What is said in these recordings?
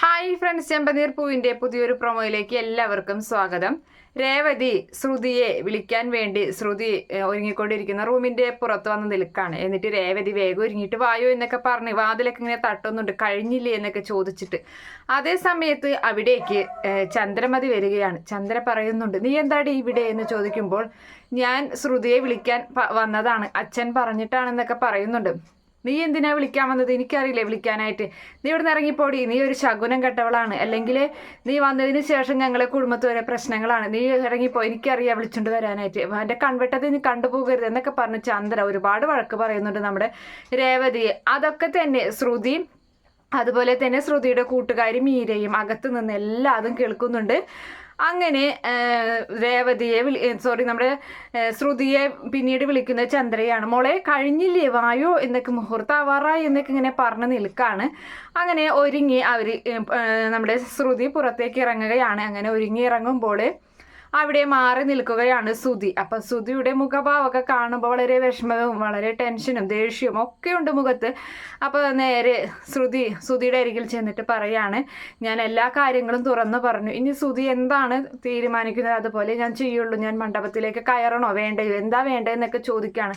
Hi friends ചെമ്പനീർ പൂവിന്റെ പുതിയൊരു പ്രൊമോയിലേക്ക് എല്ലാവർക്കും സ്വാഗതം. രേവതി ശ്രുതിയെ വിളിക്കാൻ വേണ്ടി ശ്രുതി ഒരുങ്ങിക്കൊണ്ടിരിക്കുന്ന റൂമിന്റെ പുറത്ത് വന്ന് നിൽക്കാണ്. എന്നിട്ട് രേവതി വേഗം ഒരുങ്ങിയിട്ട് വായോ എന്നൊക്കെ പറഞ്ഞ് വാതിലൊക്കെ ഇങ്ങനെ തട്ടുന്നുണ്ട്. കഴിഞ്ഞില്ലേ എന്നൊക്കെ ചോദിച്ചിട്ട്. അതേ സമയത്ത് അവിടേക്ക് ചന്ദ്രമതി വരികയാണ്. ചന്ദ്ര പറയുന്നുണ്ട് നീ എന്താടി ഇവിടെ? എന്ന് ചോദിക്കുമ്പോൾ ഞാൻ ശ്രുതിയെ വിളിക്കാൻ വന്നതാണ്. അച്ഛൻ പറഞ്ഞിട്ടാണെന്നൊക്കെ പറയുന്നുണ്ട്. നീ എന്തിനാ വിളിക്കാൻ വന്നത്? എനിക്കറിയില്ലേ വിളിക്കാനായിട്ട്. നീ ഇവിടുന്ന് ഇറങ്ങിപ്പോടി. നീ ഒരു ശകുനം കെട്ടവളാണ്. അല്ലെങ്കിൽ നീ വന്നതിന് ശേഷം ഞങ്ങളെ കുടുംബത്തിൽ വരെ പ്രശ്നങ്ങളാണ്. നീ ഇറങ്ങിപ്പോ. എനിക്കറിയാം വിളിച്ചുകൊണ്ട് വരാനായിട്ട്. എന്റെ കൺവെട്ടത്തിൽ നീ കണ്ടുപോകരുത് എന്നൊക്കെ പറഞ്ഞ് ചന്ദ്ര ഒരുപാട് വഴക്ക് പറയുന്നുണ്ട് നമ്മുടെ രേവതി. അതൊക്കെ തന്നെ ശ്രുതി അതുപോലെ തന്നെ ശ്രുതിയുടെ കൂട്ടുകാരി മീരയും അകത്ത് നിന്ന് എല്ലാതും കേൾക്കുന്നുണ്ട്. അങ്ങനെ രേവതിയെ വിളി സോറി നമ്മുടെ ശ്രുതിയെ പിന്നീട് വിളിക്കുന്ന ചന്ദ്രയാണ്. മോളെ കഴിഞ്ഞില്ലേ? വായോ? എന്നൊക്കെ മുഹൂർത്താവാറായി എന്നൊക്കെ ഇങ്ങനെ പറഞ്ഞ് നിൽക്കാണ്. അങ്ങനെ ഒരുങ്ങി അവർ നമ്മുടെ ശ്രുതി പുറത്തേക്ക് ഇറങ്ങുകയാണ്. അങ്ങനെ ഒരുങ്ങി ഇറങ്ങുമ്പോൾ അവിടെ മാറി നിൽക്കുകയാണ് സുധി. അപ്പം സുധിയുടെ മുഖഭാവമൊക്കെ കാണുമ്പോൾ വളരെ വിഷമവും വളരെ ടെൻഷനും ദേഷ്യവും ഒക്കെ ഉണ്ട് മുഖത്ത്. അപ്പോൾ നേരെ ശ്രുതി സുധിയുടെ അരികിൽ ചെന്നിട്ട് പറയാണ് ഞാൻ എല്ലാ കാര്യങ്ങളും തുറന്നു പറഞ്ഞു. ഇനി സുധി എന്താണ് തീരുമാനിക്കുന്നത്? അതുപോലെ ഞാൻ ചെയ്യുള്ളൂ. ഞാൻ മണ്ഡപത്തിലേക്ക് കയറണോ? വേണ്ടയോ എന്താ വേണ്ടതെന്നൊക്കെ ചോദിക്കുകയാണ്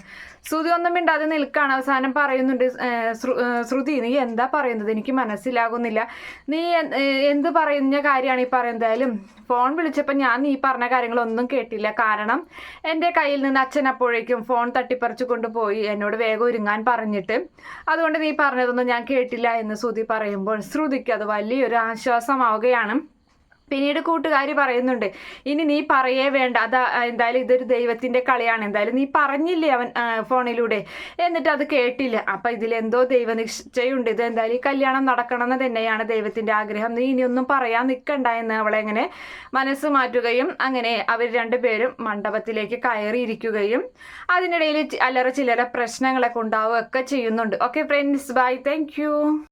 ശ്രുതി ഒന്നും മിണ്ടാതെ നിൽക്കുകയാണ് അവസാനം പറയുന്നുണ്ട് ശ്രുതി നീ എന്താ പറയുന്നത്? എനിക്ക് മനസ്സിലാകുന്നില്ല. നീ എന്ത് പറയുന്ന കാര്യമാണ് ഈ പറയുന്നതായാലും ഫോൺ വിളിച്ചപ്പോൾ ഞാൻ നീ പറഞ്ഞ കാര്യങ്ങളൊന്നും കേട്ടില്ല. കാരണം എന്റെ കയ്യിൽ നിന്ന് അച്ഛൻ അപ്പോഴേക്കും ഫോൺ തട്ടിപ്പറിച്ചു കൊണ്ടുപോയി എന്നോട് വേഗം ഒരുങ്ങാൻ പറഞ്ഞിട്ട്. അതുകൊണ്ട് നീ പറഞ്ഞതൊന്നും ഞാൻ കേട്ടില്ല എന്ന് ശ്രുതി പറയുമ്പോൾ ശ്രുതിക്ക് അത് വലിയൊരു ആശ്വാസമാവുകയാണ്. പിന്നീട് കൂട്ടുകാരി പറയുന്നുണ്ട് ഇനി നീ പറയേ വേണ്ട. അതാ എന്തായാലും ഇതൊരു ദൈവത്തിന്റെ കളിയാണ്. എന്തായാലും നീ പറഞ്ഞില്ലേ അവൻ ഫോണിലൂടെ? എന്നിട്ട് അത് കേട്ടില്ല. അപ്പൊ ഇതിലെന്തോ ദൈവനിശ്ചയുണ്ട് ഇത് എന്തായാലും ഈ കല്യാണം നടക്കണം എന്ന് തന്നെയാണ് ദൈവത്തിന്റെ ആഗ്രഹം. നീ ഇനിയൊന്നും പറയാൻ നിൽക്കണ്ട എന്ന് അവളെ അങ്ങനെ മനസ്സ് മാറ്റുകയും അങ്ങനെ അവർ രണ്ടുപേരും മണ്ഡപത്തിലേക്ക് കയറിയിരിക്കുകയും അതിനിടയിൽ അല്ലറ ചില്ലറ പ്രശ്നങ്ങളൊക്കെ ഉണ്ടാവുകയൊക്കെ ചെയ്യുന്നുണ്ട്. Okay friends bye thank